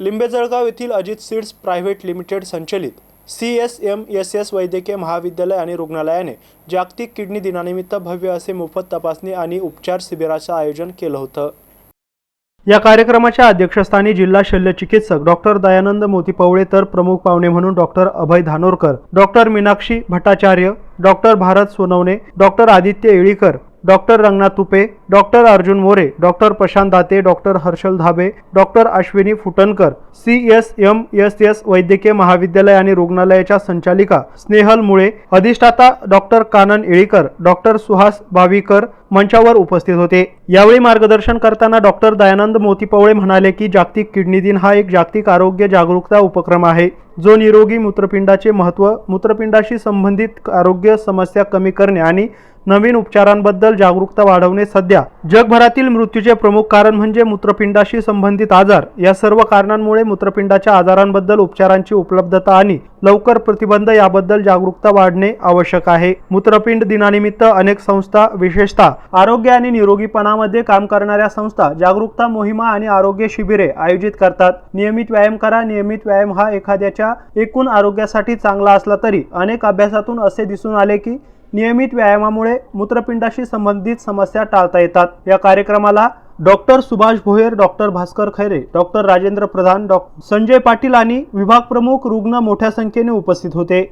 लिंबे जळगाव येथील Ajit seeds private limited संचलित. C S M S S वैद्यकीय महाविद्यालय आणि रुग्णालयाने जागतिक किडनी दिनानिमित्त भव्य असे मोफत तपासणी आणि उपचार शिबिराचं आयोजन केलं होतं. या कार्यक्रमाच्या अध्यक्षस्थानी जिल्हा शल्य चिकित्सक डॉक्टर दयानंद मोती पवळे तर प्रमुख पाहुणे म्हणून doctor Abhay Dhanorkar doctor Meenakshi Bhattacharya doctor Bharat Sonawane doctor Aditya Yelikar doctor Ranganath Tupe doctor Arjun More doctor Prashant Date doctor Harshal Dhabe doctor Ashwini Phutankar C S M S S वैद्यकीय महाविद्यालय आणि रुग्णालयाच्या संचालिका स्नेहल मुळे अधिष्ठाता doctor Kanan Yelikar doctor Suhas Bhavikar मंचावर उपस्थित होते. यावेळी मार्गदर्शन करताना डॉक्टर दयानंद मोतीपवळे म्हणाले की जागतिक किडनी दिन हा एक जागतिक आरोग्य जागरूकता उपक्रम आहे जो निरोगी मूत्रपिंडाचे महत्त्व मूत्रपिंडाशी संबंधित आरोग्य समस्या कमी करणे आणि नवीन उपचारांबद्दल जागरूकता वाढवणे सध्या जगभरातील मृत्यूचे प्रमुख कारण म्हणजे मूत्रपिंडाशी संबंधित आजार. या सर्व कारणांमुळे मूत्रपिंडाच्या आजारांबद्दल उपचारांची उपलब्धता आणि लवकर प्रतिबंध याबद्दल जागरूकता वाढणे आवश्यक आहे. मूत्रपिंड दिनानिमित्त अनेक संस्था विशेषतः आरोग्य आणि निरोगीपणामध्ये काम करणाऱ्या संस्था जागरूकता मोहिमा आणि आरोग्य शिबिरे आयोजित करतात. नियमित व्यायाम करा. नियमित व्यायाम हा एखाद्याच्या एकूण आरोग्यासाठी चांगला असला तरी अनेक अभ्यासातून असे दिसून आले की नियमित व्यायामामुळे मूत्रपिंडाशी संबंधित समस्या टाळता येतात. या कार्यक्रमाला doctor Subhash Bhoyar doctor Bhaskar Khaire doctor Rajendra Pradhan डॉ संजय पाटील आणि विभाग प्रमुख रुग्ण मोठ्या संख्येने उपस्थित होते.